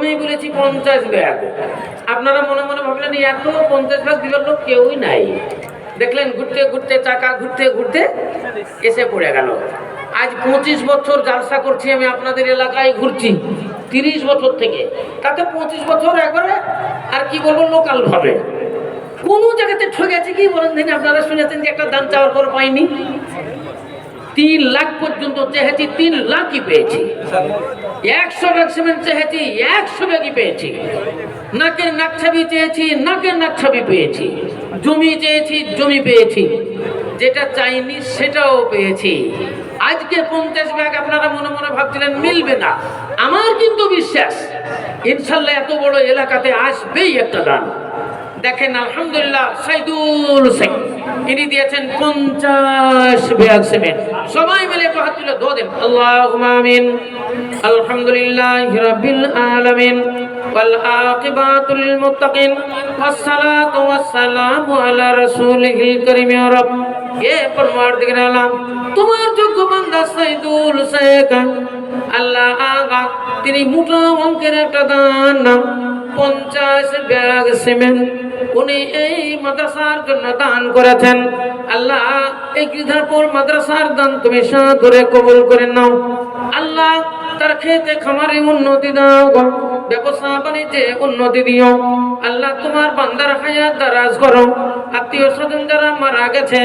প্রথমেই বলেছি পঞ্চাশ ব্যাগ আপনারা মনে মনে ভাবলেন, এত পঞ্চাশ ব্যাগ দিবার লোক কেউই নাই। দেখলেন ঘুরতে ঘুরতে, চাকা ঘুরতে ঘুরতে এসে পড়ে গেল। আজ পঁচিশ বছর জালসা করছি আমি আপনাদের এলাকায় ঘুরছি, তিরিশ বছর থেকে। তাতে পঁচিশ বছর একবারে আর কি বলব লোকাল ভাবে। কোনো জায়গাতে ঠকেছে কি? বলেন দিন আপনারা শুনেছেন যে একটা দান চাওয়ার পর পাইনি? তিন লাখ পর্যন্ত চেয়েছি তিন লাখই পেয়েছি। একশো ব্যাগ সিমেন্ট চেয়েছি একশো ব্যাগই পেয়েছি। নাকের নাক ছাবি চেয়েছি, নাকের নাক ছাবি পেয়েছি। জমি চেয়েছি, জমি পেয়েছি। যেটা চাইনি সেটাও পেয়েছি। আজকে পঞ্চাশ ব্যাগ আপনারা মনে মনে ভাবছিলেন, মিলবে না। আমার কিন্তু বিশ্বাস, ইনশাল্লাহ এত বড় এলাকাতে আসবেই একটা দান। দেখেন, আলহামদুলিল্লাহ, সাইদুল শেখ ইনি দিয়েছেন পঞ্চাশ ব্যাগ সিমেন্ট। সবাই মিলে একটু হাত তুলে দো দেন। আল্লাহ আমিন। আলহামদুলিল্লাহ রাব্বিল আলামিন। والعاقبات للمتقين والصلاة والسلام على رسوله الكريم يا رب এ পরমার্দিগার আলাম তোমার যোগ্য বান্দা সাইদুল শেখ আল্লাহ আগা তিনি মোটা অঙ্কের একটা দান নাম পঞ্চাশ ব্যাগ সিমেন্ট উনি এই মাদ্রাসার জন্য দান করেছেন আল্লাহ এই গৃধাপুর মাদ্রাসার দান তুমি সাদরে কবুল করে নাও আল্লাহ তার খেতে খামারে উন্নতি দাও গো। ব্যবসা বাণিজ্যে উন্নতি দিও। আল্লাহ তোমার বান্দার হায়াত দারাজ করো। আত্মীয় স্বজন যারা মারা গেছে,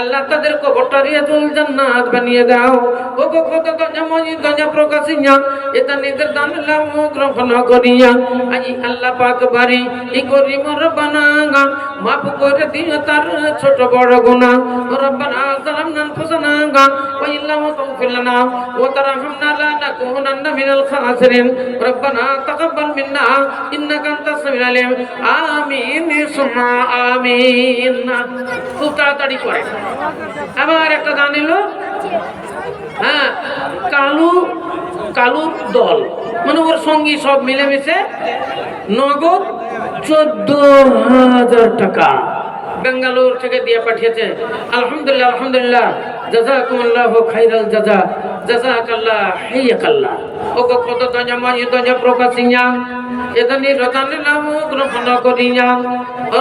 আল্লাহ তাদের কবরটা রিয়াজুল জান্নাত বানিয়ে দাও। ও গো কত দঞ্জা মজি দঞ্জা প্রকাশিয়া, এটা নিজের দান লাভ গ্রহণ করিয়া। আজি আল্লাহ পাক বাড়ি ই করি মোর বানাগা মাফ করে দিও তার ছোট বড় গুনাহ। রব্বানা জালামনা আনফুসানা ওয়া ইল্লাম তাগফির লানা, ওয়া তারহামনা লা নাকুনান্না মিনাল খাসিরিন রব্বানা তাকাব্বাল মিন্না ইন্নাকা আনতাস সামিউল আমিন সুম্মা আমিন খুব তাড়াতাড়ি করে। আবার একটা গান এলো। হ্যাঁ কালু কালুর দল। মানে ওর সঙ্গী সব মিলেমিশে নগদ চোদ্দ হাজার টাকা। বেঙ্গালোর থেকে দিয়ে পাঠিয়েছে। আলহামদুলিল্লাহ আলহামদুলিল্লাহ। জাজাকুমুল্লাহ খাইরাল জাজা। জাজাকাল্লাহ হাইয়াকাল্লাহ। ও গো কত দঞ্জা মাঝি দঞ্জা প্রকাশিয়া এদানি রতানি নামু গ্রহণ করিয়া।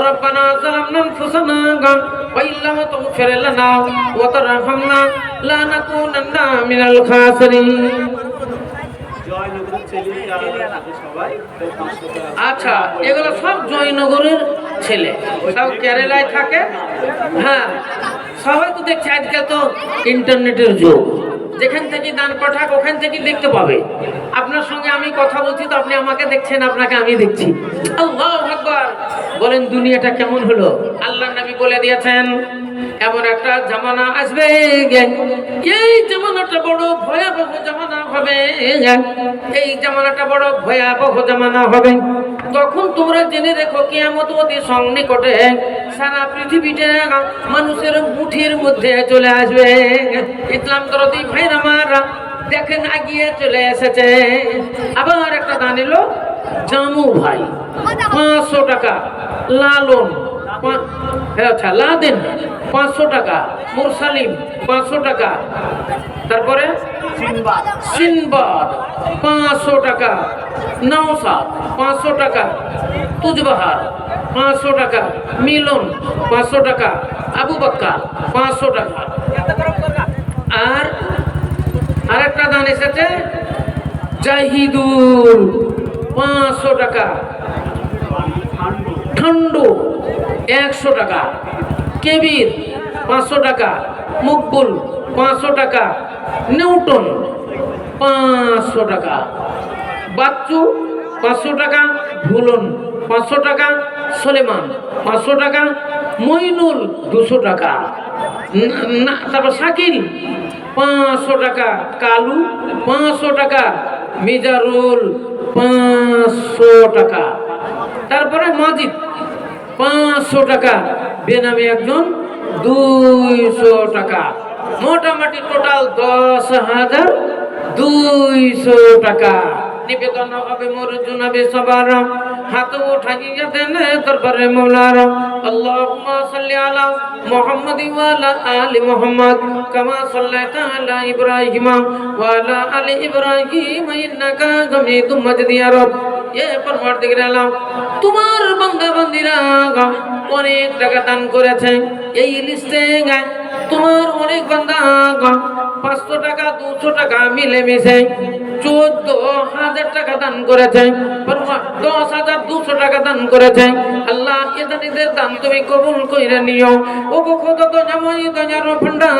রব্বানা জালামনা আনফুসানা ওয়া ইল্লাম তাগফির লানা ওয়া তারহামনা লা নাকুনান্না মিনাল খাসিরিন। আচ্ছা এগুলো সব জয়নগরের ছেলে। সব কেরালায় থাকে। হ্যাঁ সবাই তো দেখছে আজকাল তো ইন্টারনেটের যুগ। যেখান থেকে দান পাঠাক, ওখান থেকে দেখতে পাবে। আপনার সঙ্গে আমি কথা বলছি তো আপনি আমাকে দেখছেন, আপনাকে আমি দেখছি। বলেন, দুনিয়াটা কেমন হলো? আল্লাহ নবী বলে দিয়েছেন এমন একটা জামানা আসবে এই জামানাটা বড় ভয়াবহ জামানা হবে এই জামানাটা বড় ভয়াবহ জামানা হবে। তখন তোমরা জেনে রেখো, কিয়ামত অতি সন্নিকটে সারা পৃথিবীটা মানুষের মুঠির মধ্যে চলে আসবে। ইসলাম দরদি ভাই আমার দেখেন আগিয়ে চলে এসেছে। আবার একটা দান এলো, জামু ভাই, পাঁচশো টাকা লালন। আচ্ছা লাদেন, পাঁচশো টাকা, মুরসালিম, পাঁচশো টাকা। তারপরে? সিনবাদ, পাঁচশো টাকা। নওসাদ, পাঁচশো টাকা। তুজবাহার, পাঁচশো টাকা। মিলন, পাঁচশো টাকা। আবু বাক্কা পাঁচশো টাকা। আর আরেকটা দান এসেছে? জাহিদুল, পাঁচশো টাকা। ঠান্ডু একশো টাকা। কেবির পাঁচশো টাকা। মকবুল, পাঁচশো টাকা। নিউটন, পাঁচশো টাকা। বাচ্চু পাঁচশো টাকা। ভুলন, পাঁচশো টাকা। সলেমান, পাঁচশো টাকা। মইনুল, দুশো টাকা। তারপর শাকিল, পাঁচশো টাকা। কালু, পাঁচশো টাকা। মিজারুল, পাঁচশো টাকা। তারপরে মাজিদ পাঁচশো টাকা। বেনামে একজন দুইশো টাকা। মোটামুটি টোটাল দশ হাজার দুইশো টাকা। নিবেদন হবে মোর জুনাবে সবার। হাত উঠাইয়া দেন দরবারে মৌলার আল্লাহুম্মা সাল্লি আলা মুহাম্মাদ ওয়া আলা মুহাম্মাদ, কামা সাল্লাইতা আলা ইব্রাহিম ওয়া আলা আলি ইব্রাহিম, ইন্নাকা হামিদুম মাজিদ। ইয়া রব, এ পরবর্তীকালে আলাম তোমার বান্দা বান্দিরা অনেক টাকা দান করেছে। এই লিস্টে তোমার অনেক বান্দা পাঁচশো টাকা, দুশো টাকা মিলে মিশে চোদ্দ হাজার টাকা দান করেছে দশ হাজার দুশো টাকা দান করেছে। আল্লাহ এদের দান তুমি কবুল কইরা নিও। ও কত দয়াময়, দয়ার ভান্ডার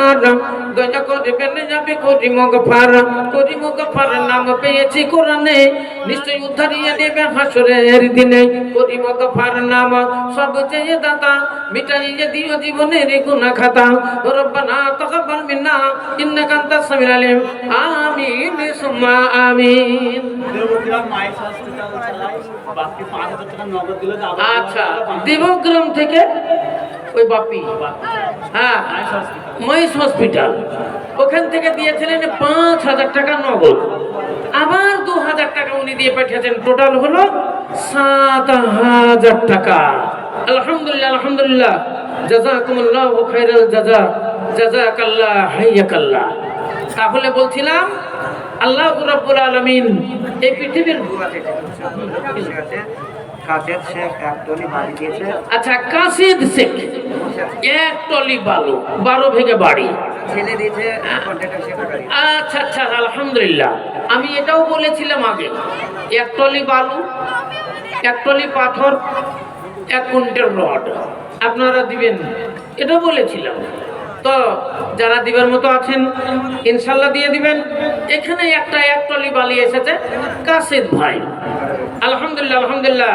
দয়া করবেন যাবে করি মগফার করি মগফার নাম পেয়েছি কোরআনে। নিশ্চয় উদ্ধারিয়ে দেবে হাসরের দিনে। করি মগফার নাম সব চেয়ে দাতা। মিটাইয়ে দিও জীবনের গুনাহ খাতা রব্বানা তাকাব্বাল মিন্না। ইন্নাকা আনতাস সামিউল আলিম। আমিন, সুম্মা আমিন। আচ্ছা দেবগ্রাম থেকে ওই বাপি। হ্যাঁ মহেশ হসপিটাল। ওখান থেকে দিয়েছিলেন পাঁচ হাজার টাকা নগদ। আবার দু হাজার টাকা উনি দিয়ে পাঠিয়েছেন। টোটাল হলো সাত হাজার টাকা। আলহামদুলিল্লাহ আলহামদুলিল্লাহ। জাজাকুমুল্লাহ খাইরাল জাজা, জাজাকাল্লাহ হাইয়াকাল্লাহ। তাহলে বলছিলাম, আল্লাহ রাব্বুল আলামিন এই পৃথিবীর কাজের শেখ একদলই বাড়ি দিয়েছে আচ্ছা কাসিদ শেখ এক টলি বালু বারো ভেগে বাড়ি। ছেলে দিয়েছে দিয়েছে। আচ্ছা আচ্ছা আলহামদুলিল্লাহ। আমি এটাও বলেছিলাম আগে এক টলি বালু এক টলি পাথর এক কুইন্টাল রড। আপনারা দিবেন এটা বলেছিলাম। তো যারা দিবার মতো আছেন, ইনশাল্লাহ দিয়ে দিবেন। এখানে একটা এক টলি বালি এসেছে কাশিদ ভাই। আলহামদুলিল্লাহ আলহামদুলিল্লাহ।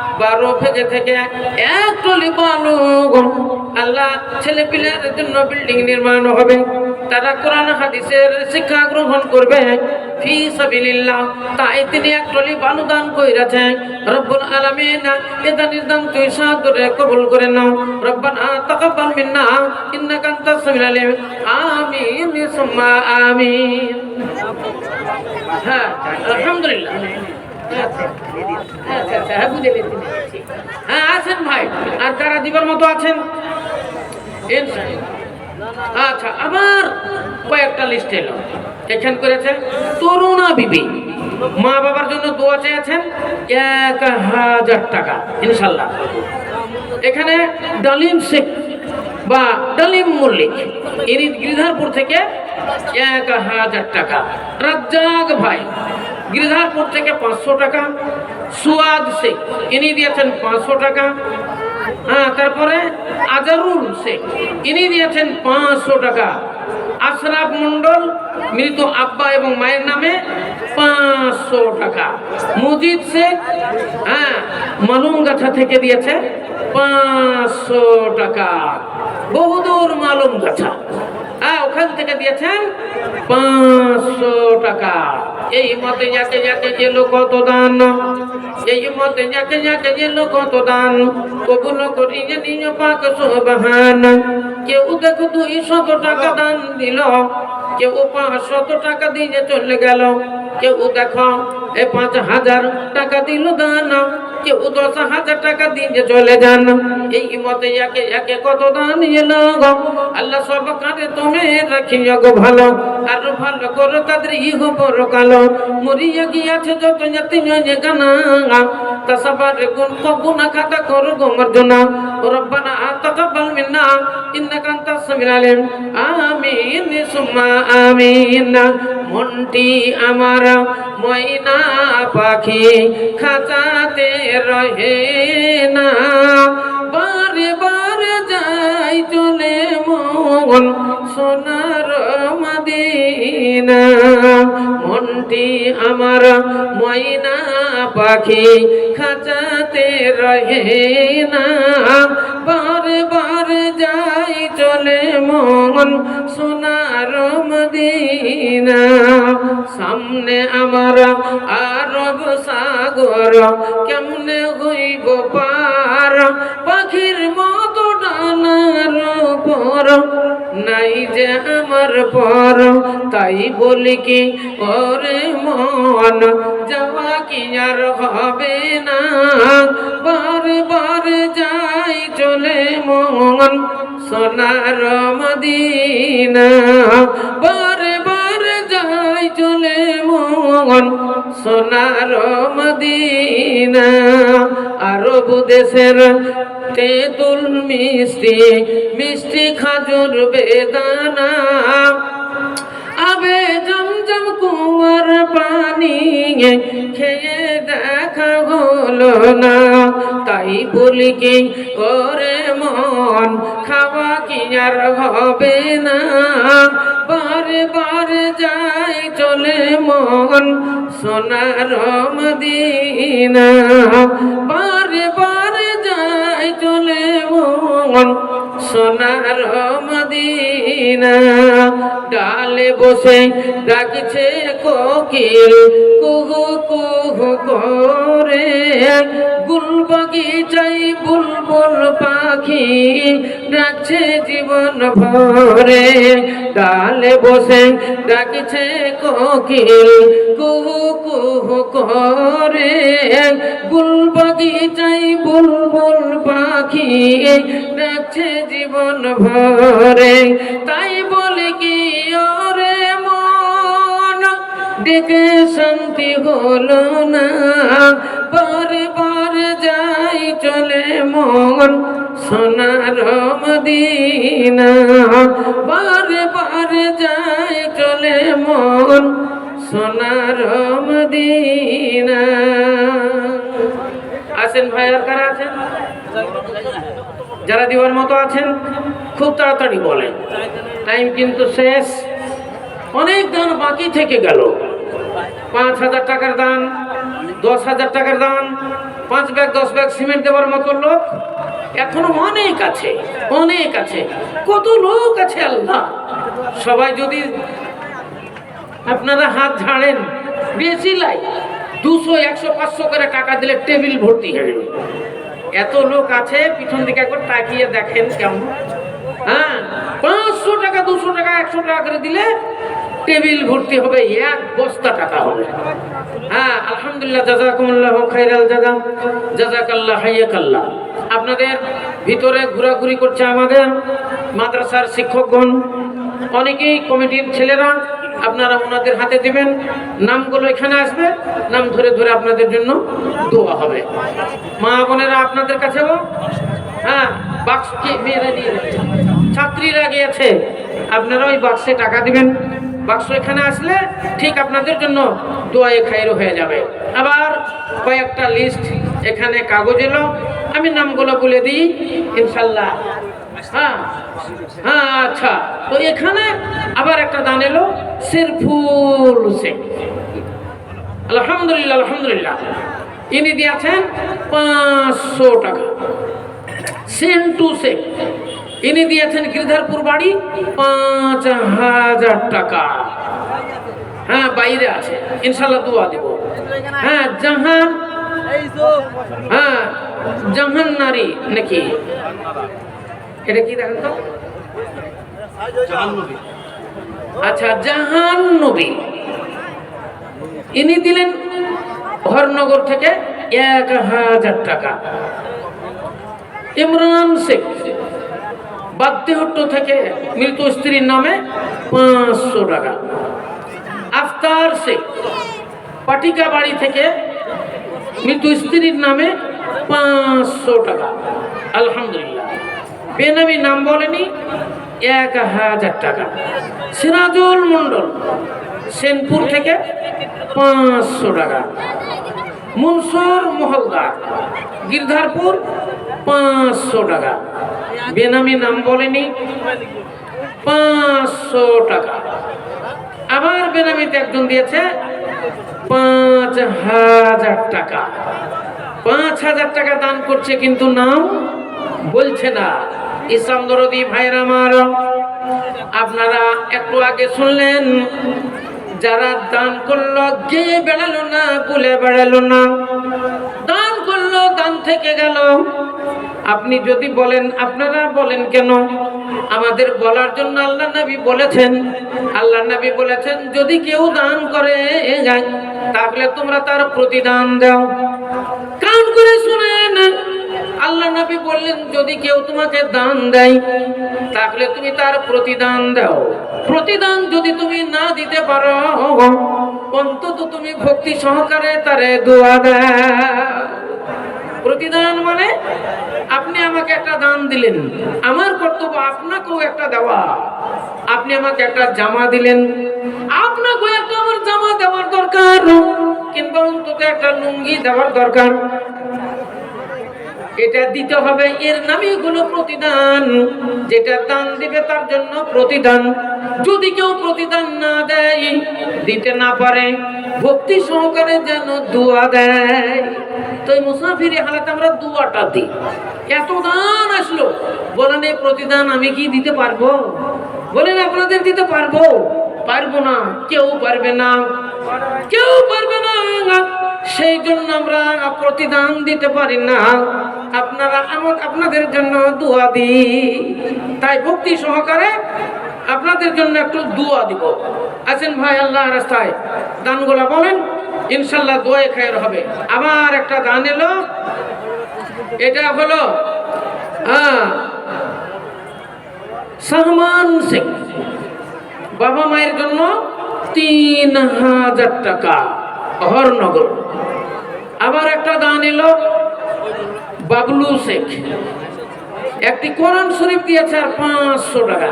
বারো ভেগে থেকে এক টলি বালু আল্লাহ ছেলে পিলের জন্য বিল্ডিং নির্মাণ হবে। তারা কোরআন, হাদিসের শিক্ষা গ্রহণ করবে। ফি সাবিলিল্লাহ, তাই তিনি এক টলি বালু দান কইরাছেন রব্বুল আলামিন এটা নির্দান তুই সাদরে কবুল করে নাও। রব্বানা তাকাব্বাল মিন্না, ইন্নাকা আনতাস সামিউল আলিম। আমিন, সুম্মা আমিন। হ্যাঁ আলহামদুলিল্লাহ। আচ্ছা আচ্ছা হ্যাঁ বুঝে গেছি হ্যাঁ আছেন ভাই। আর যারা দিবার মতো আছেন। আচ্ছা আবার কয়েকটা লিস্ট এলো। এখান করেছে তরুণা বিবি, মা বাবার জন্য দোয়া চেয়েছেন এক হাজার টাকা। ইনশাল্লাহ। এখানে ডালিম শেখ বা ডালিম মল্লিক ইনি গিরিধারপুর থেকে এক হাজার টাকা। রাজ্জাক ভাই। গিরিধারপুর থেকে পাঁচশো টাকা, সুয়াদ শেখ, ইনি দিয়েছেন পাঁচশো টাকা। হ্যাঁ তারপরে আজারুল শেখ, ইনি দিয়েছেন পাঁচশো টাকা। আশরাফ মন্ডল মৃত আব্বা এবং মায়ের নামে পাঁচশো টাকা। মুজিদ শেখ হ্যাঁ মালুমগাছা থেকে দিয়েছে পাঁচশো টাকা। বহুদূর মালুমগাছা। হ্যাঁ ওখান থেকে দিয়েছেন পাঁচশো টাকা। এই মতে যাকে যাকে গেল কত দান, এই মতে যাকে যাকে গেল কত দান, কবুল করি যে নিজ পাক সোবাহান। কেউ দেখো দুই শত টাকা দান দিল, কেউ পাঁচশত টাকা দিয়ে চলে গেল, কেউ দেখো এ পাঁচ হাজার টাকা দিল দান, কেউ দশ হাজার টাকা দিয়ে চলে যান। এই মতে একে একে কত দান এলো আল্লাহ সব কাঁধে তুমি রাখিও গো ভালো। আর ভালো করো তাদের ইহ বড় কালো। মরিয়া গিয়াছে যত জাতি নয় গানা। তাসাবার গুণ গুনা খাতা করো গো মর্জনা রব্বানা আমিন আমিন। মনটি আমার ময়না পাখি, খাঁচাতে রহে না। বারে বারে মন সোনার মদিনা। মনটি আমার ময়না পাখি খাঁচাতে রহে না। বারে বারে যাই চলে মন সোনার মদিনা। সামনে আমার আরব সাগর, কেমনে হইব পার? পাখির ডানার পর, নাই যে আমার পর, তাই বলি কি ওরে মন? যাওয়া কি আর হবে না? বারে বারে যাই চলে মন, সোনার মদিনা। বারে বারে যাই চলে মন, সোনার মদিনা। আরব দেশের তেঁতুল মিষ্টি মিষ্টি খাজুর বেদানা। আবে জমজম কুয়ার পানি খেয়ে দেখা হলো না। তাই বলি কি ওরে মন, খাওয়া কি আর হবে না। বারে বারে যাই চলে মন, সোনার মদিনা বারে বারে মন সোনার মদিনা, ডালে বসে ডাকছে কোকিল, কুহু কুহু করে। গুল বাগিচাই বুলবুল পাখি, ডাকছে জীবন ভরে। ডালে বসে ডাকছে কোকিল, কুহু কুহু করে। গুল বাগিচাই বুলবুল পাখি, ডাকছে জীবন ভরে, তাই বলে কি ওরে মন? ডেকে শান্তি হলো না বারে বারে যাই চলে মন। সোনার মদিনা বারে বারে যাই চলে মন। সোনার মদিনা। আছেন ভাই, আর কারা আছেন? যারা দিবার মতো আছেন, খুব তাড়াতাড়ি বলেন। টাইম কিন্তু শেষ। অনেক দান বাকি থেকে গেল। পাঁচ হাজার টাকার দান, দশ হাজার টাকার দান, পাঁচ ব্যাগ, দশ ব্যাগ সিমেন্ট দেওয়ার মতো লোক এখনও অনেক আছে অনেক আছে। কত লোক আছে আল্লাহ। সবাই যদি আপনারা হাত ঝাড়েন, বেশি লাই। দুশো, একশো, পাঁচশো করে টাকা দিলে টেবিল ভর্তি হয়ে এত লোক আছে, পিছন দিকে একবার তাকিয়ে দেখেন কেমন। হ্যাঁ পাঁচশো টাকা, দুশো টাকা, একশো টাকা করে দিলে টেবিল ভর্তি হবে, এক বস্তা টাকা হবে। হ্যাঁ আলহামদুলিল্লাহ, জাজাকুমুল্লাহ খাইরাল জাজা জাজাকাল্লাহ হাইয়াকাল্লাহ। আপনাদের ভিতরে ঘোরাঘুরি করছে আমাদের মাদ্রাসার শিক্ষকগণ। অনেকেই কমিটির ছেলেরা আপনারা ওনাদের হাতে দিবেন, নামগুলো এখানে আসবে, নাম ধরে ধরে আপনাদের জন্য দোয়া হবে। মা বোনেরা আপনাদের কাছেও হ্যাঁ বাক্স দিয়ে ছাত্রীরা গিয়েছে, আপনারা ওই বাক্সে টাকা দিবেন। বাক্স এখানে আসলে ঠিক আপনাদের জন্য দোয়ায়ে খাইরো হয়ে যাবে। আবার কয়েকটা লিস্ট এখানে কাগজ এলো, আমি নামগুলো বলে দিই, ইনশাল্লাহ। হ্যাঁ হ্যাঁ আচ্ছা। তো এখানে আবার একটা দান এলো, সিরফুল শেখ আলহামদুলিল্লাহ আলহামদুলিল্লাহ। ইনি দিয়েছেন পাঁচশো টাকা। সেন্টু শেখ ইনি দিয়েছেন গিরধারপুর বাড়ি পাঁচ হাজার টাকা। হ্যাঁ বাইরে আছে। ইনশাল্লাহ দোয়া দেব। হ্যাঁ জাহান হ্যাঁ জাহান নারী নাকি? এটা কি দেখেন তো? আচ্ছা জাহান নবী ইনি দিলেন হরনগর থেকে এক হাজার টাকা। ইমরান শেখ বাদ্যহট্ট থেকে মৃত স্ত্রীর নামে পাঁচশো টাকা। আফতার শেখ পাটিকা বাড়ি থেকে মৃত স্ত্রীর নামে পাঁচশো টাকা। আলহামদুলিল্লাহ। বেনামি নাম বলেনি, এক হাজার টাকা। সিরাজুল মণ্ডল, সেনপুর থেকে পাঁচশো টাকা। মনসুর মহলদার, গিরধারপুর পাঁচশো টাকা। বেনামি নাম বলেনি, পাঁচশো টাকা। আবার বেনামিতে একজন দিয়েছে, পাঁচ হাজার টাকা। পাঁচ হাজার টাকা দান করছে, কিন্তু নাম বলছে না। ইসলাম দরদি ভাইয়ের আমার, আপনারা একটু আগে শুনলেন, যারা দান করল গিয়ে বেড়ালো না বলে বেড়ালো না, দান করল, দান থেকে গেল। আপনি যদি বলেন, আপনারা বলেন কেন? আমাদের বলার জন্য আল্লাহ নবী বলেছেন। আল্লাহ নবী বলেছেন, যদি কেউ দান করে, তাহলে তোমরা তার প্রতিদান দাও। কান করে শুনেন। আল্লাহ নবী বললেন, যদি কেউ তোমাকে দান দেয়, তাহলে তুমি তার প্রতিদান দাও। প্রতিদান যদি তুমি না দিতে পারো, অন্তত তুমি ভক্তি সহকারে তারে দোয়া দাও। প্রতিদান মানে আপনি আমাকে একটা দান দিলেন, আমার কর্তব্য আপনাকেও একটা দেওয়া। আপনি আমাকে একটা জামা দিলেন, আপনাকেও একটা আমার জামা দেওয়ার দরকার, কিংবা অন্তত একটা লুঙ্গি দেওয়ার দরকার। এটা দিতে হবে এর নামই হলো প্রতিদান। যেটা দান দিবে তার জন্য প্রতিদান। যদি কেউ প্রতিদান না দেয়, দিতে না পারে, ভক্তি সহকারে যেন দোয়া দেয়। তো মুসাফিরি হালাতে আমরা দুয়াটা দিই। এত দান আসলো। বলেন এই প্রতিদান আমি কি দিতে পারব? বলেন, আপনাদের দিতে পারব। পারব না। কেউ পারবে না। কেউ পারবে না। সেই জন্য আমরা প্রতিদান দিতে পারি না। আপনারা আমার, আপনাদের জন্য দোয়া দিই। তাই ভক্তি সহকারে আপনাদের জন্য একটু দোয়া দিব। আছেন ভাই আল্লাহ রাস্তায়। দানগুলা বলেন, ইনশাল্লাহ দোয়া খায়ের হবে। আবার একটা দান এলো। এটা হলো হ্যাঁ শেখ। বাবা মায়ের জন্য তিন হাজার টাকা। হরনগর আবার একটা দান এলো, বাবলু শেখ। একটি কোরআন শরীফ দিয়েছে আর পাঁচশো টাকা,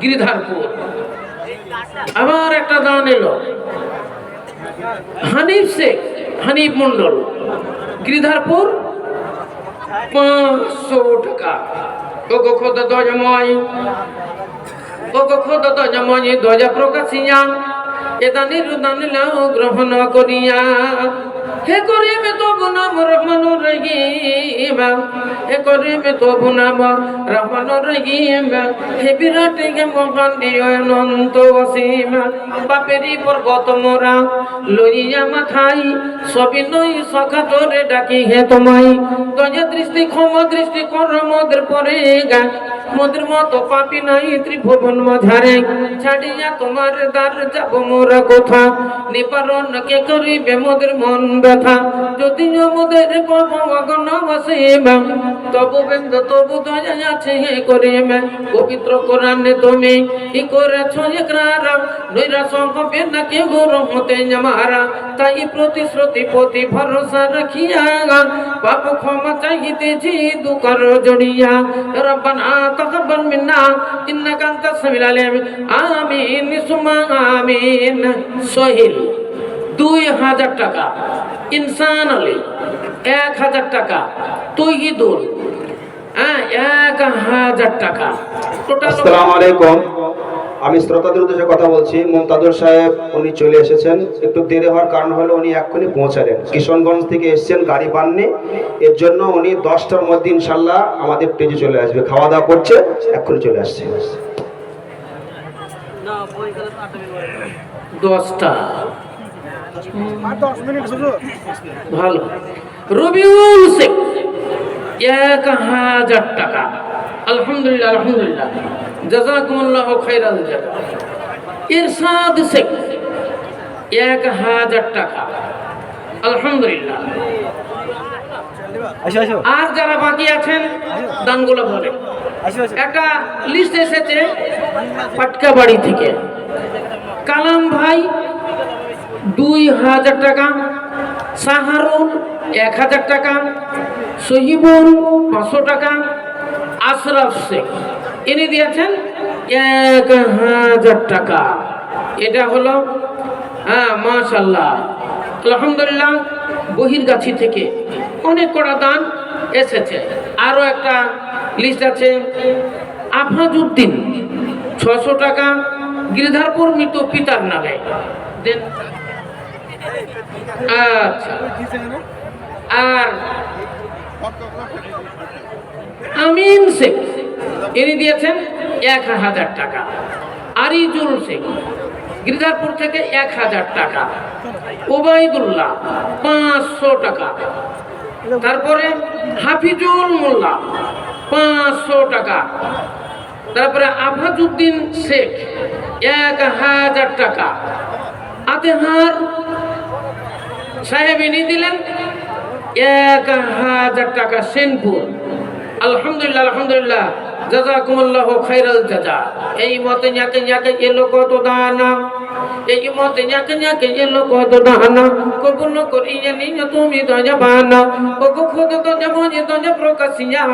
গিরিধারপুর। আবার একটা দান এলো, হানিফ শেখ, হানিফ মন্ডল গিরিধারপুর, পাঁচশো টাকা। ওগো খোদা দজময় ওগো খোদা দজময় ধ্বজা প্রকাশিয়া এ দানির দান লাও গ্রহণ করিয়া। হে করে মে তো গুনাম রহমানুর রহিম, হে করে মে তো গুনাম রহমানুর রহিম, হে বিরাট গে মহান অনন্ত অসীম। বাপেরি পর্বত মোরা, লইয়া মাথাই সবই নই সখা তোরে ডাকি হে তোমায়। দয়া দৃষ্টি, ক্ষম দৃষ্টি কর মোদের পরে গা মোদের মতো পাপি নাই, ত্রিভুবন মাঝারে। ছাড়িয়া তোমার দ্বার যাব মোরা কোথা? নিবারণ কে করিবে মোদের মন ব্যথা? যদিও মোদের পাপ অগণ বসিবা তবু বেন্দ তবু দয়া আছে হে করিবে পবিত্র কোরআনে তুমি ই করেছ একরার নৈরাশ হবে না কে গুরু হতে আমারা তাই প্রতিশ্রুতি প্রতি ভরসা রাখিয়া পাপ ক্ষমা চাইতেছি দুকর জড়িয়া। রব্বানা, তাকাব্বাল মিন্না, ইন্নাকা আনতাস সামিউল আলিম। আমিন সুমা আমিন। সহিল, দুই হাজার টাকা। ইনসান আলী, এক হাজার টাকা। তৈহিদুল হ্যাঁ এক হাজার টাকা। টোটাল আসসালামু আলাইকুম। আমি শ্রোতাদের উদ্দেশ্যে কথা বলছি। মুমতাজুর সাহেব উনি চলে এসেছেন। একটু দেরি হওয়ার কারণ হলো উনি এক্ষুনি পৌঁছালেন। কিশনগঞ্জ থেকে এসেছেন গাড়ি পাননি। এর জন্য উনি দশটার মধ্যে ইনশাল্লাহ আমাদের স্টেজে চলে আসবে। খাওয়া দাওয়া করছে এক্ষুনি চলে আসছে। দশটা। ভালো। রবিউল শেখ এক হাজার টাকা। আলহামদুলিল্লাহ আলহামদুলিল্লাহ। জাজাকুমুল্লাহ খাইরাল জাজা ইরশাদ শেখ এক হাজার টাকা। আলহামদুলিল্লাহ। আর যারা বাকি আছেন দানগুলো আসো একটা লিস্ট এসেছে পাটকা বাড়ি থেকে। কালাম ভাই দুই হাজার টাকা। সাহারুল এক হাজার টাকা। সহিবুল পাঁচশো টাকা। আশরাফ শেখ। ইনি দিয়েছেন এক হাজার টাকা। এটা হলো হ্যাঁ মাশাল্লাহ। আলহামদুলিল্লাহ, বহিরগাছি থেকে অনেক কটা দান এসেছে। আরও একটা লিস্ট আছে আফাজউদ্দিন ছশো টাকা গিরিধারপুর মৃত পিতার নামে। দেন আচ্ছা। আর আমিন শেখ। ইনি দিয়েছেন এক হাজার টাকা। আরিজুল শেখ। গিরধারপুর থেকে এক হাজার টাকা। ওবায়দুল্লাহ, পাঁচশো টাকা। তারপরে হাফিজুল মোল্লা, পাঁচশো টাকা। তারপরে আফাজুদ্দিন শেখ, এক হাজার টাকা। আতেহার সাহেব এনে দিলেন এক হাজার টাকা সেনপুর। আলহামদুলিল্লাহ আলহামদুলিল্লাহ। জাজাকুমুল্লাহ খাইরাল জাজা। এই মতে যাকে যাকে এলো কত দানা এই মতে যাকে যাকে এলো কত দানা কবুল করি জানি তুমি তো জাবানা ও খুদ তো যেমন তো যে প্রকাশিয়া।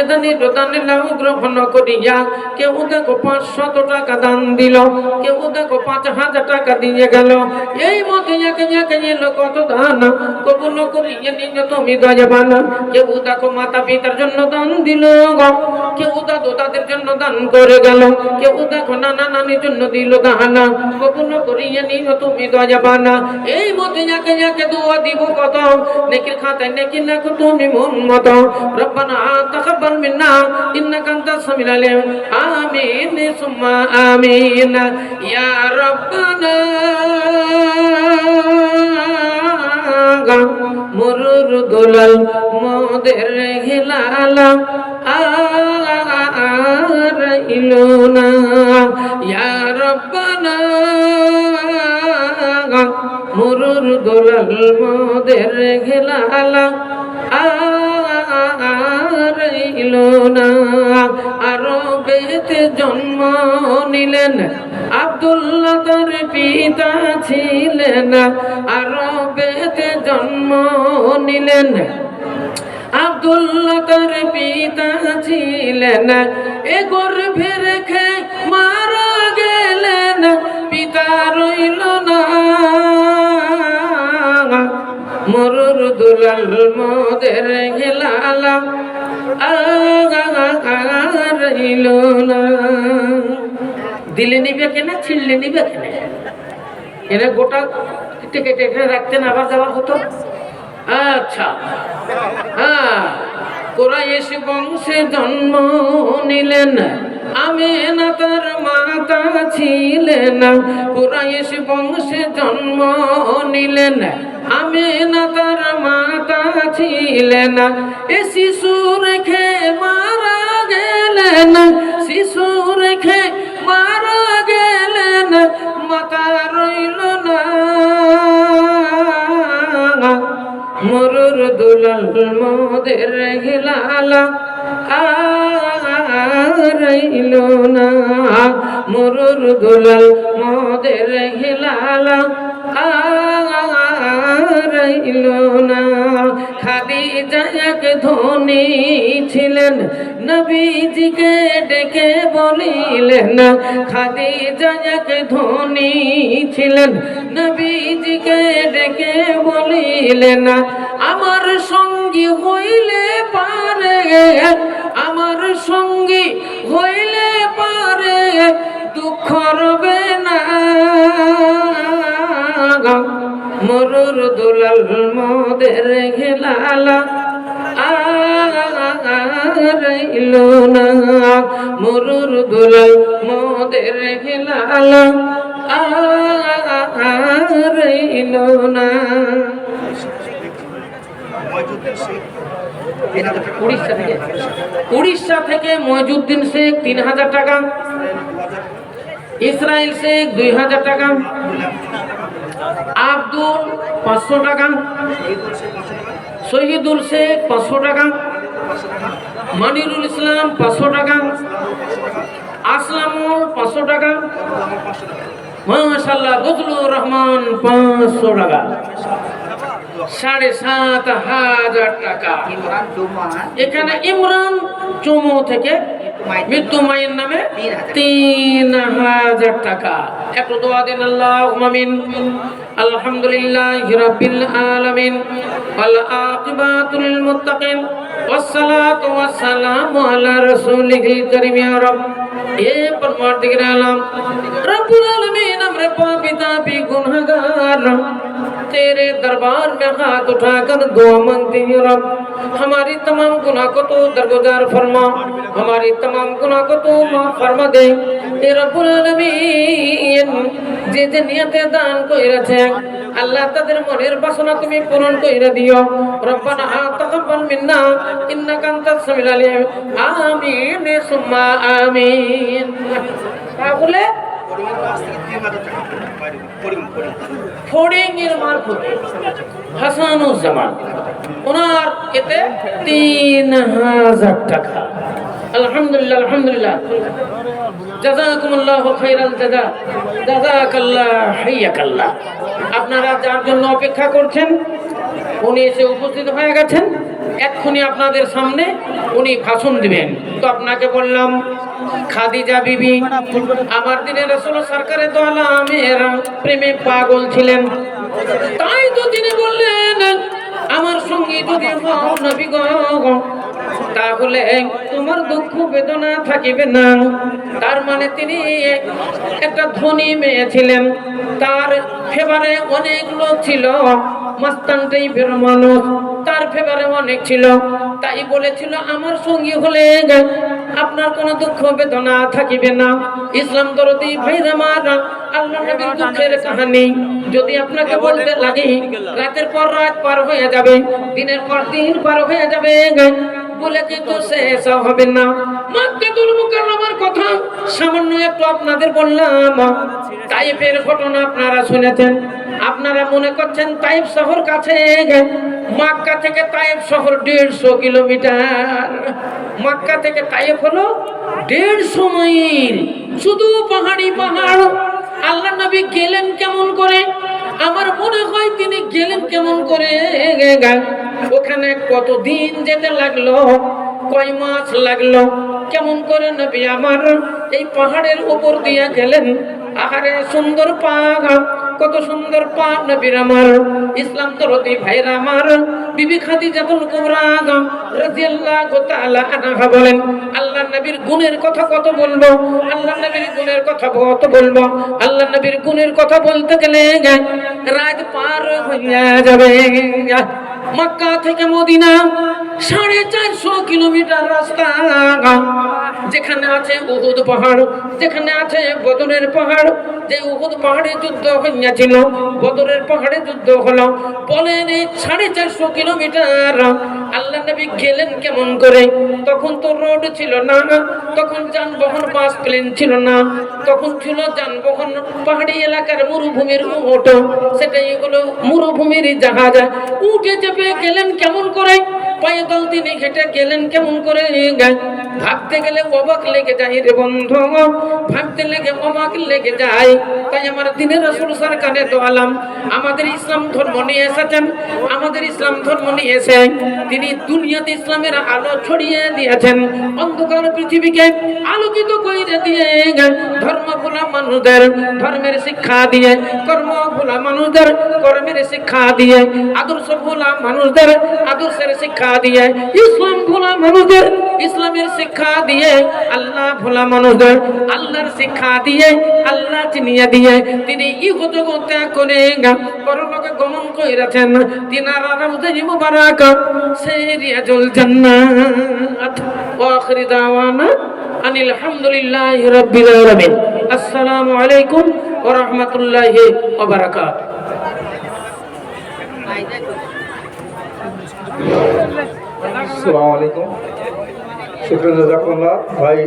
এদানি তো দানি লাউ গ্রহণ করিয়া। কেউ দেখো পাঁচশত টাকা দান দিল। কেউ দেখো পাঁচ হাজার টাকা দিয়ে গেল। এই মতে যাকে যাকে এলো কত দানা কবুল করি জানি তুমি তো জাবানা কেউ দেখো মাতা পিতার জন্য দান দিল কেউ দাদু তাদের জন্য দান করে গেল, কেউ দেখো নানা নানির জন্য দিল দাহানা। কবুল করিয়ে নিল তুমি দয়াবানা এই মতে যাকে যাকে দোয়া দিব কত, নেকির খাতায় নেকি নাকো তুমি মন মত। রব্বানা তাকাব্বাল মিন্না, ইন্নাকা আনতাস সামিউল আলিম। আমিন, সুম্মা আমিন। ইয়া রব্বানা। মরুর দোলাল, মোদের হিলালা, আর না। ইয়া রব্বানা, মরুর দোলাল, মোদের হিলালা, আর না। আরও বেতে জন্ম নিলেন আব্দুল্লাহ তার পিতা ছিলেন আরও বেতে জন্ম নিলেন। আব্দুল্লাহ তার পিতা ছিলেন, এ গর্ভে রেখে মারা গেলেন, পিতা রইল না। মরুর দুলাল মোদের না। দিলে নিবে কেনা ছিঁড়লে নিবে কেনা? এরা গোটা টিকিট এখানে রাখতেন, আবার যাওয়ার হতো? আচ্ছা। হ্যাঁ কোরাইশ বংশে জন্ম নিলেন। আমি না তার মাতা ছিলেন। কোরাইশ বংশে জন্ম নিলেন। আমেনা তার মাতা ছিলেন। এ শিশু রেখে মারা গেলেন। শিশু রেখে মোদের গেলালা রইল না। মরুর দুলাল মোদের গেলালা রইল না খাদি জায়ক ধনী ছিলেন, নবীজিকে ডেকে বলিলেন খাদি জায়ক ধনী ছিলেন, নবীজিকে ডেকে বলিলেন আমার সঙ্গী হইলে পারে, আমার সঙ্গী হইলে পারে, দুঃখ রবে না। মরুর দুলাল মোদের ঘেলালা না। মরুর দুলাল মোদের ঘেলালা না। উড়িষ্যা থেকে। উড়িষ্যা থেকে মহিজুদ্দিন শেখ তিন হাজার টাকা। ইসরায়েল শেখ দুই হাজার টাকা, আব্দুল পাঁচশো টাকা, শহীদুল শেখ পাঁচশো টাকা, মনিরুল ইসলাম পাঁচশো টাকা, আসলামুল পাঁচশো টাকা মাশাল্লাহ বজলুর রহমান পাঁচশো টাকা। সাড়ে সাত হাজার টাকা। এখানে ইমরান চুমু থেকে মৃত্যু মায়ের নামে। তিন হাজার। টাকা। একটু দোয়া দিন আল্লাহ মামিন আলহামদুলিল্লাহ রাব্বিল আলামিন। ওয়াল আকিবাতুল মুত্তাকিন। والصلاة والسلام على رسوله الكريم يا رب এ পরমার্থিক আলাম। রব্বুল আলামিন আমরা পাপী তাপি গুনাহগার। तेरे दरबार में हाथ उठाकर दुआ मांगते हैं रब हमारी तमाम गुनाह को तो दरगुजार फरमा हमारी तमाम गुनाह को तो माफ फरमा दे এ রব্বুল আলামিন যে যে নিয়তে দান কইরাছে আল্লাহ তাদের মনের বাসনা তুমি পূরণ কইরা দিও রব্বানা তাকাব্বাল মিন্না ইন্নাকা আনতাস সামিউল আলিম আমিন সুম্মা আমিন তাহলে হাসানুজ্জামান, ওনার এতে তিন হাজার টাকা। আলহামদুলিল্লাহ খাইরাল হাইয়াকাল্লাহ। আপনারা যার জন্য অপেক্ষা করছেন, উনি এসে উপস্থিত হয়ে গেছেন। এক্ষুনি আপনাদের সামনে উনি ভাষণ দিবেন। তো আপনাকে বললাম খাদিজা বিবি, আমার দিনে রসুল সরকারের দোয়ালা আমের প্রেমে পাগল ছিলেন। তাই তো তিনি বললেন, আমার সঙ্গে যদি নবী তাহলে তোমার দুঃখ বেদনা থাকিবে না। তার মানে তিনি একটা ধনী মেয়ে ছিলেন। তার ফেভারে অনেক লোক ছিল মাস্তান টাইপের মানুষ তার ফেভারে অনেক ছিল। তাই বলেছিল আমার সঙ্গী হলে আপনার কোনো দুঃখ বেদনা থাকিবে না। ইসলাম দরদি ভাইর আমার আল্লাহ নবীর দুঃখের কাহিনী। যদি আপনাকে বলতে লাগে রাতের পর রাত পার হয়ে যাবে দিনের পর দিন পার হয়ে যাবে বলে কিন্তু শেষ হবে না। মাক্কাতুল মুকাররমার কথা সামান্য একটু আপনাদের বললাম। তাইফের ঘটনা আপনারা শুনেছেন। আপনারা মনে করছেন তাইফ শহর কাছে মাক্কা থেকে তাইফ শহর দেড়শো কিলোমিটার। মাক্কা থেকে তাইফ হলো দেড়শো মাইল। শুধু পাহাড়ি পাহাড়। আল্লাহ নবী গেলেন কেমন করে? আমার মনে হয় তিনি গেলেন কেমন করে ওখানে কতদিন যেতে লাগল? কয় মাস লাগল? কেমন করে নবী আমার এই পাহাড়ের উপর দিয়ে গেলেন? আহারে সুন্দর পাহাড়। কত সুন্দর পা নবীর আমার। ইসলাম তরতি ভাইরা আমার। বিবি খাদিজাতুল কুবরা রাদিয়াল্লাহু তাআলা আনহা বলেন, আল্লাহ নবীর গুণের কথা কত বলব? আল্লাহ নবীর গুণের কথা কত বলব? আল্লাহ নবীর গুণের কথা বলতে গেলে রাত পার হইয়া যাবে। মক্কা থেকে মদিনা সাড়ে চারশো কিলোমিটার রাস্তা। যেখানে আছে উহুদ পাহাড়, যেখানে আছে বদরের পাহাড়। যে উহুদ পাহাড়ে যুদ্ধ হইয়াছিল, বদরের পাহাড়ে যুদ্ধ হলো। বলেন এই সাড়ে চারশো কিলোমিটার, আল্লাহ নবী গেলেন কেমন করে? তখন তো রোড ছিল না, তখন যানবাহন, বাস, প্লেন ছিল না। তখন ছিল যানবাহন, পাহাড়ি এলাকার মরুভূমির উট সেটাই হলো মরুভূমির জাহাজ। উঠে চেপে গেলেন কেমন করে? পায়ে দল তিনি হেঁটে গেলেন কেমন করে? ভাবতে গেলে অবাক লেগে যায় রে বন্ধু। ভাবতে লেগে অবাক লেগে যায়। তাই আমার দিনের রসুল সরকারে তো আলাম। আমাদের ইসলাম ধর্ম নিয়ে এসেছেন। আমাদের ইসলাম ধর্ম নিয়ে এসে তিনি দুনিয়াতে ইসলামের আলো ছড়িয়ে দিয়েছেন। অন্ধকার পৃথিবীকে আলোকিত করে দিয়ে ধর্ম ভোলা মানুষদের, ধর্মের শিক্ষা দিয়ে, কর্ম ভোলা মানুষদের, কর্মের শিক্ষা দিয়ে, আদর্শ ভোলা মানুষদের আদর্শের শিক্ষা দিয়ে, ইসলাম ভোলা মানুষদের, ইসলামের শিক্ষা দিয়ে, আল্লাহ ভোলা মানুষদের, আল্লাহর শিক্ষা দিয়ে, আল্লাহ চিনিয়ে দিয়ে, তিনি ইহু জগতে করে পরলোকে গমন কইরাছেন, তিনারা রওজাই মুবারক সেরিয়াজুল জান্নাত ওয়া আখিরি দাওয়ানা আনিল আসসালামু আলাইকুম ওয়া রাহমাতুল্লাহি ওয়া বারাকাতুহু। আসসালামু আলাইকুম। শুক্রিয়া জাজাকুল্লাহ। ভাই